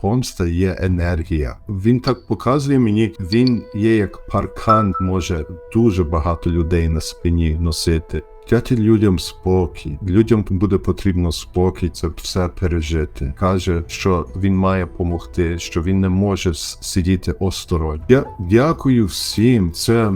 Помста є енергія. Він так показує мені, він є як паркан, може дуже багато людей на спині носити. Дати людям спокій. Людям буде потрібно спокій, це все пережити. Каже, що він має допомогти, що він не може сидіти осторонь. Я дякую всім. Це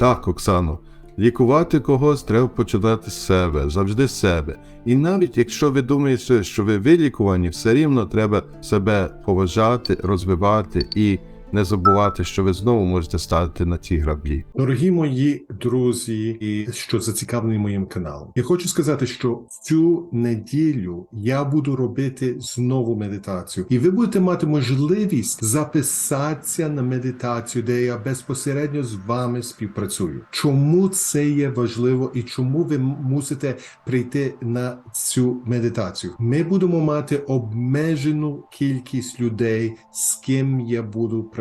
Так, Оксано, лікувати когось треба починати з себе, завжди з себе. І навіть якщо ви думаєте, що ви вилікувані, все рівно треба себе поважати, розвивати і не забувати, що ви знову можете стати на ті граблі. Дорогі мої друзі, і що зацікавлені моїм каналом, я хочу сказати, що в цю неділю я буду робити знову медитацію, і ви будете мати можливість записатися на медитацію, де я безпосередньо з вами співпрацюю. Чому це є важливо і чому ви мусите прийти на цю медитацію? Ми будемо мати обмежену кількість людей, з ким я буду працювати.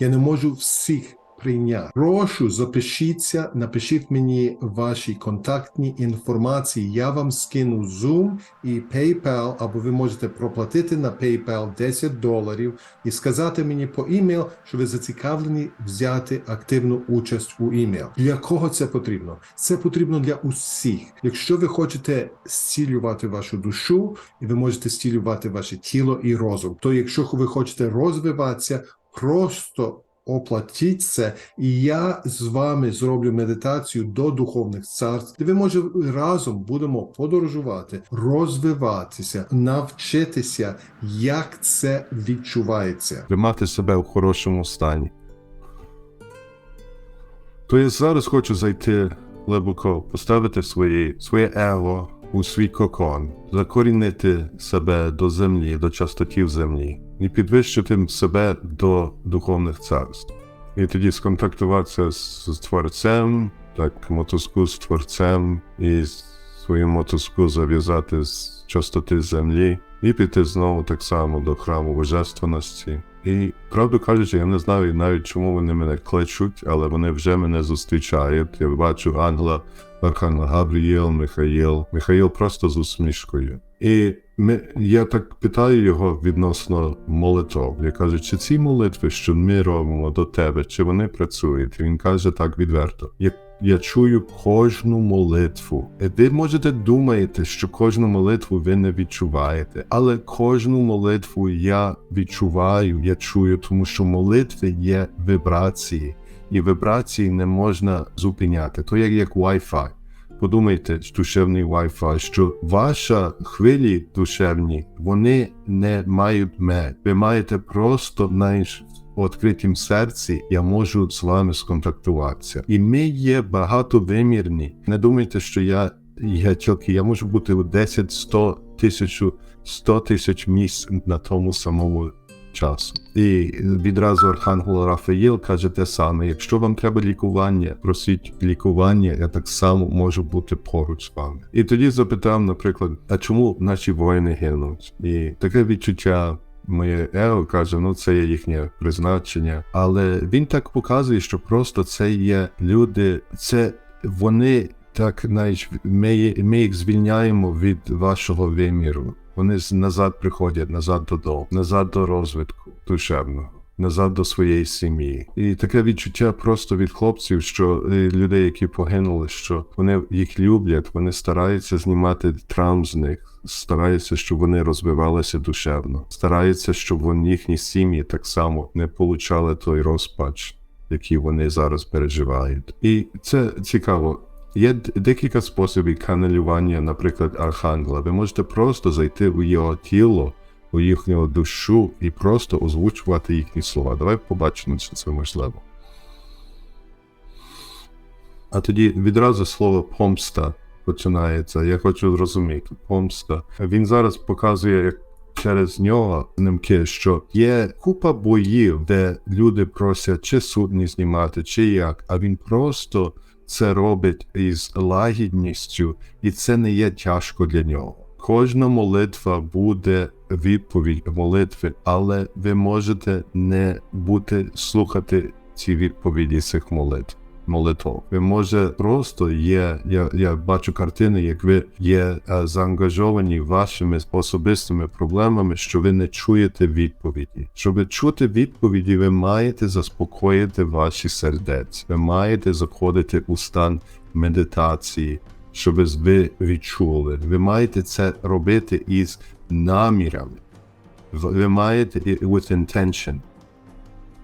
Я не можу всіх прийняти. Прошу, запишіться, напишіть мені ваші контактні інформації. Я вам скину Zoom і PayPal, або ви можете проплатити на PayPal 10 доларів і сказати мені по імейл, що ви зацікавлені взяти активну участь у імейл. Для кого це потрібно? Це потрібно для усіх. Якщо ви хочете зцілювати вашу душу, і ви можете зцілювати ваше тіло і розум, то якщо ви хочете розвиватися, просто оплатіть це, і я з вами зроблю медитацію до духовних царств, де ви може разом будемо подорожувати, розвиватися, навчитися, як це відчувається. Тримати себе в хорошому стані. То я зараз хочу зайти глибоко, поставити свої, своє его у свій кокон, закорінити себе до землі, до частотів землі, і підвищити себе до духовних царств. І тоді сконтактуватися з, з творцем, так мотузку з творцем, і свою мотузку зав'язати з частоти землі, і піти знову так само до храму божественності. І правду кажучи, я не знаю навіть чому вони мене кличуть, але вони вже мене зустрічають. Я бачу ангела Архангел Гавріїл, Михаїл. Михаїл просто з усмішкою. І ми, я так питаю його відносно молитов. Я кажу, чи ці молитви, що ми робимо до тебе, чи вони працюють? Він каже так відверто. Я, я чую кожну молитву. І ви можете думаєте, що кожну молитву ви не відчуваєте, але кожну молитву я відчуваю, я чую, тому що молитви є вибрації, і вибрації не можна зупиняти. То як, як Wi-Fi. Подумайте, душевний Wi-Fi, що ваша хвилі душевні, вони не мають меж. Ви маєте просто знаєш, в відкритім серці, я можу з вами сконтактуватися. І ми є багатовимірні. Не думайте, що я, я тільки я можу бути у 10, 100, 1000, 100 тисяч місць на тому самому часу. І відразу Архангел Рафаїл каже те саме: якщо вам треба лікування, просіть лікування, я так само можу бути поруч з вами. І тоді запитав, наприклад, а чому наші воїни гинуть? І таке відчуття. Моє его каже, ну це є їхнє призначення, але він так показує, що просто це є люди, це вони так, знаєш, ми, ми їх звільняємо від вашого виміру. Вони назад приходять, назад додому, назад до розвитку душевного, назад до своєї сім'ї. І таке відчуття просто від хлопців, що е, людей, які погинули, що вони їх люблять, вони стараються знімати травм з них. Стараються, щоб вони розвивалися душевно, стараються, щоб вони, їхні сім'ї так само не получали той розпач, який вони зараз переживають. І це цікаво. Є декілька способів каналювання, наприклад, архангела. Ви можете просто зайти у його тіло, у їхню душу і просто озвучувати їхні слова. Давай побачимо, чи це можливо. А тоді відразу слово помста починається. Я хочу зрозуміти. Помста. Він зараз показує, як через нього немки, що є купа боїв, де люди просять чи судні знімати, чи як, а він просто це робить із лагідністю, і це не є тяжко для нього. Кожна молитва буде відповідь молитви, але ви можете не бути слухати ці відповіді цих молитв. Молитов. Ви може просто є. Я, я бачу картини, як ви є е, заангажовані вашими особистими проблемами, що ви не чуєте відповіді. Щоб чути відповіді, ви маєте заспокоїти ваші сердець. Ви маєте заходити у стан медитації, щоб ви відчули. Ви маєте це робити із намірами. Ви маєте with intention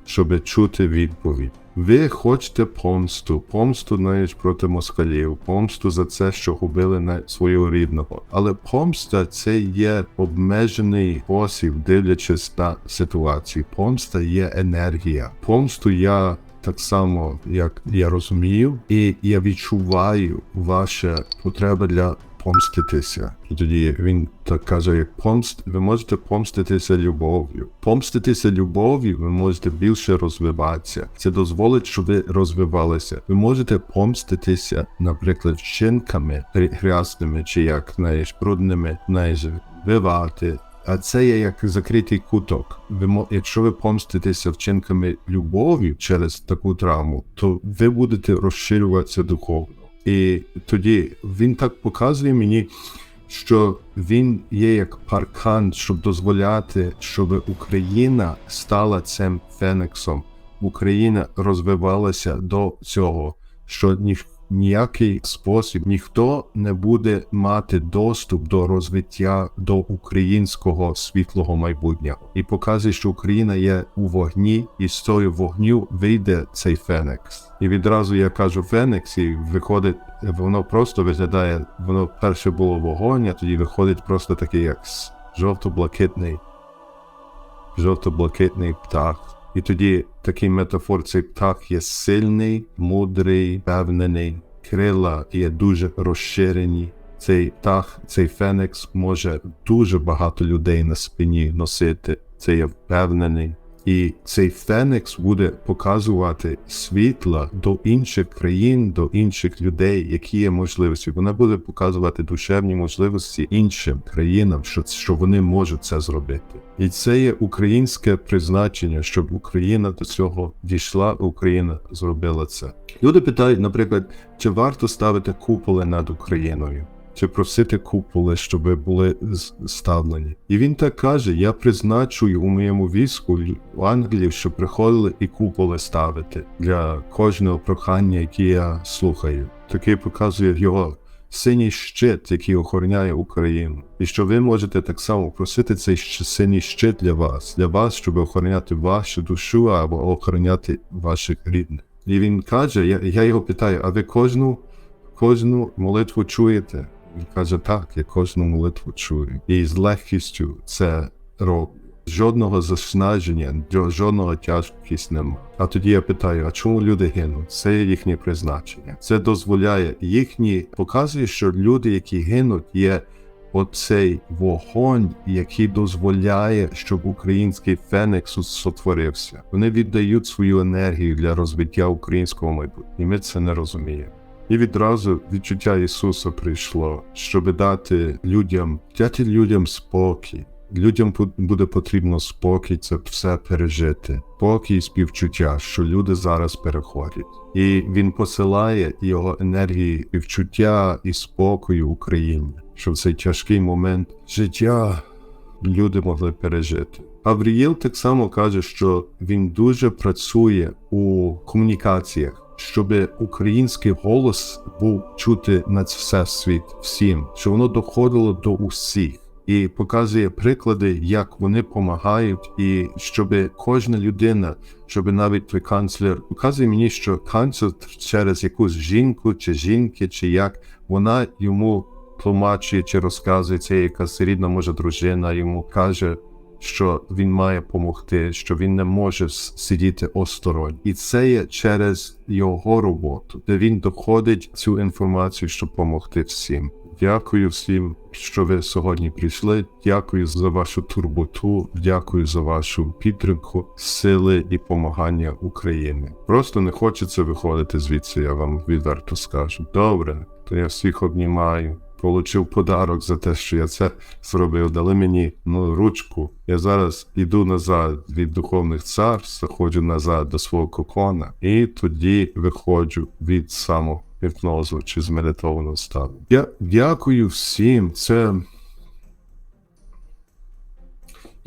щоб чути відповідь. Ви хочете помсту, помсту знаєш, проти москалів, помсту за це, що губили на свого рідного. Але помста це є обмежений спосіб, дивлячись на ситуацію. Помста є енергія. Помсту я так само, як я розумію, і я відчуваю ваша потреба для помститися. І тоді він так каже, як помст, ви можете помститися любов'ю. Помститися любов'ю, ви можете більше розвиватися. Це дозволить, щоб ви розвивалися. Ви можете помститися, наприклад, вчинками грязними чи як знаєш, брудними, знаєш, вивати. А це є як закритий куток. Ви якщо ви помститеся вчинками любові через таку травму, то ви будете розширюватися духовно. І тоді він так показує мені, що він є як паркан, щоб дозволяти, щоб Україна стала цим фениксом. Україна розвивалася до цього, що ні, ніякий спосіб ніхто не буде мати доступ до розвиття до українського світлого майбутнього. І показує, що Україна є у вогні, і з цього вогню вийде цей феникс. І відразу я кажу феникс, і виходить, воно просто виглядає, воно перше було вогонь, а тоді виходить просто такий, як жовто-блакитний, жовто-блакитний птах. І тоді такий метафор, цей птах є сильний, мудрий, певнений, крила є дуже розширені. Цей птах, цей феникс може дуже багато людей на спині носити. Це є впевнений. І цей феникс буде показувати світла до інших країн, до інших людей, які є можливості. Вона буде показувати душевні можливості іншим країнам, що, що вони можуть це зробити. І це є українське призначення, щоб Україна до цього дійшла, Україна зробила це. Люди питають, наприклад, чи варто ставити куполи над Україною? Чи просити куполи, щоб були ставлені. І він так каже: я призначую у моєму війську лю- в Англії, щоб приходили і куполи ставити для кожного прохання, яке я слухаю. Такий показує його синій щит, який охороняє Україну. І що ви можете так само просити цей синій щит для вас, для вас, щоб охороняти вашу душу або охороняти ваших рідних. І він каже: я, я його питаю, а ви кожну кожну молитву чуєте? Він каже, так, я кожну молитву чую. І з легкістю це роблю. Жодного заснаження, жодного тяжкість нема. А тоді я питаю: а чому люди гинуть? Це їхнє призначення. Це дозволяє їхні показує, що люди, які гинуть, є оцей вогонь, який дозволяє, щоб український феникс сотворився. Вони віддають свою енергію для розвиття українського майбутнього. І ми це не розуміємо. І відразу відчуття Ісуса прийшло, щоб дати людям, дати людям спокій. Людям буде потрібно спокій це все пережити, спокій і співчуття, що люди зараз переходять. І він посилає його енергії, співчуття і спокою Україні, щоб в цей тяжкий момент життя люди могли пережити. Гавріїл так само каже, що він дуже працює у комунікаціях, щоб український голос був чути на все світ всім, щоб воно доходило до усіх. І показує приклади, як вони допомагають, і щоб кожна людина, щоб навіть той канцлер показує мені, що канцлер через якусь жінку чи жінки, чи як вона йому тлумачує чи розказує це якась рідна, може, дружина йому каже, що він має допомогти, що він не може сидіти осторонь. І це є через його роботу, де він доходить цю інформацію, щоб допомогти всім. Дякую всім, що ви сьогодні прийшли. Дякую за вашу турботу, дякую за вашу підтримку, сили і допомагання Україні. Просто не хочеться виходити звідси, я вам відверто скажу. Добре, то я всіх обнімаю. Получив подарок за те, що я це зробив. Дали мені ну, ручку. Я зараз йду назад від духовних царств, заходжу назад до свого кокона, і тоді виходжу від самогіпнозу чи з медитованого стану. Я дякую всім. Це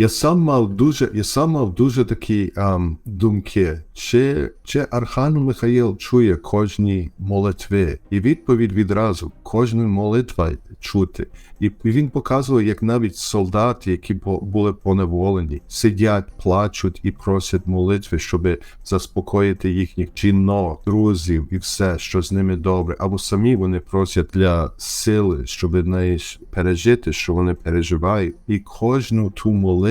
я сам мав дуже, я сам мав дуже такі ем, думки, чи, чи Архангел Михаїл чує кожні молитви, і відповідь відразу кожна молитва чути. І він показує, як навіть солдати, які були поневолені, сидять, плачуть і просять молитви, щоб заспокоїти їхніх жінок, друзів і все, що з ними добре. Або самі вони просять для сили, щоб знаєш, пережити, що вони переживають. І кожну ту молитву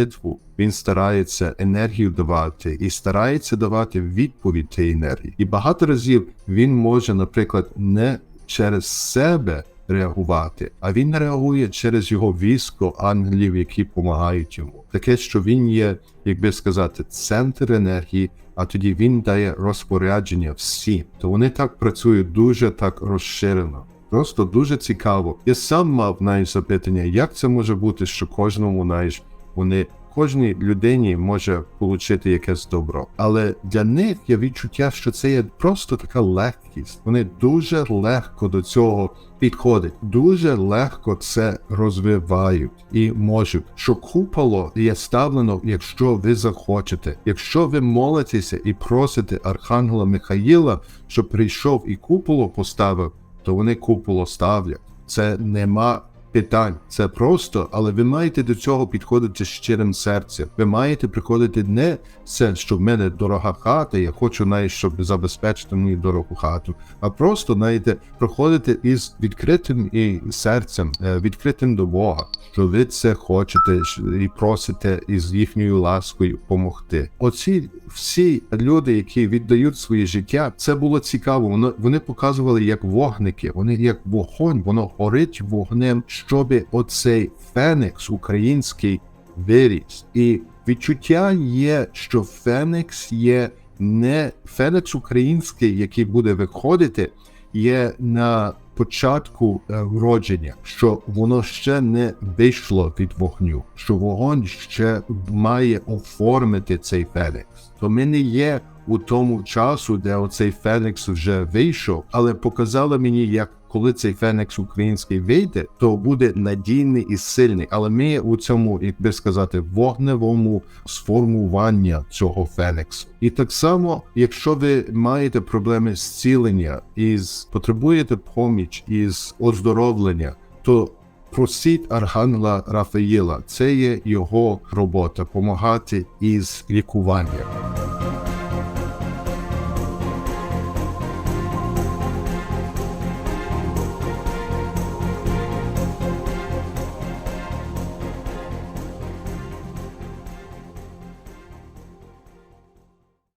він старається енергію давати і старається давати відповідь тієї енергії. І багато разів він може, наприклад, не через себе реагувати, а він реагує через його військо ангелів, які допомагають йому. Таке, що він є, як би сказати, центр енергії, а тоді він дає розпорядження всім. То вони так працюють дуже так розширено. Просто дуже цікаво. Я сам мав навіть запитання, як це може бути, що кожному знаєш, вони кожній людині може отримати якесь добро. Але для них є відчуття, що це є просто така легкість. Вони дуже легко до цього підходять, дуже легко це розвивають і можуть. Що куполо є ставлено, якщо ви захочете. Якщо ви молитеся і просите Архангела Михаїла, щоб прийшов і куполо поставив, то вони куполо ставлять. Це нема питань. Це просто, але ви маєте до цього підходити з щирим серцем. Ви маєте приходити не це, що в мене дорога хата, я хочу навіть, щоб забезпечити мені дорогу хату, а просто знаєте, проходити із відкритим і серцем, е, відкритим до Бога, що ви це хочете і просите із їхньою ласкою допомогти. Оці всі люди, які віддають своє життя, це було цікаво. Вони показували як вогники, вони як вогонь, воно горить вогнем, щоб оцей феникс український виріс. І відчуття є, що феникс є не феникс український, який буде виходити, є на початку е, вродження, що воно ще не вийшло від вогню, що вогонь ще має оформити цей феникс. То ми не є у тому часу, де оцей феникс вже вийшов, але показали мені, як коли цей феникс український вийде, то буде надійний і сильний. Але ми у цьому, як би сказати, вогневому сформуванні цього фениксу. І так само, якщо ви маєте проблеми зцілення із потребуєте поміч із оздоровлення, то просіть Архангела Рафаїла. Це є його робота допомагати із лікуванням.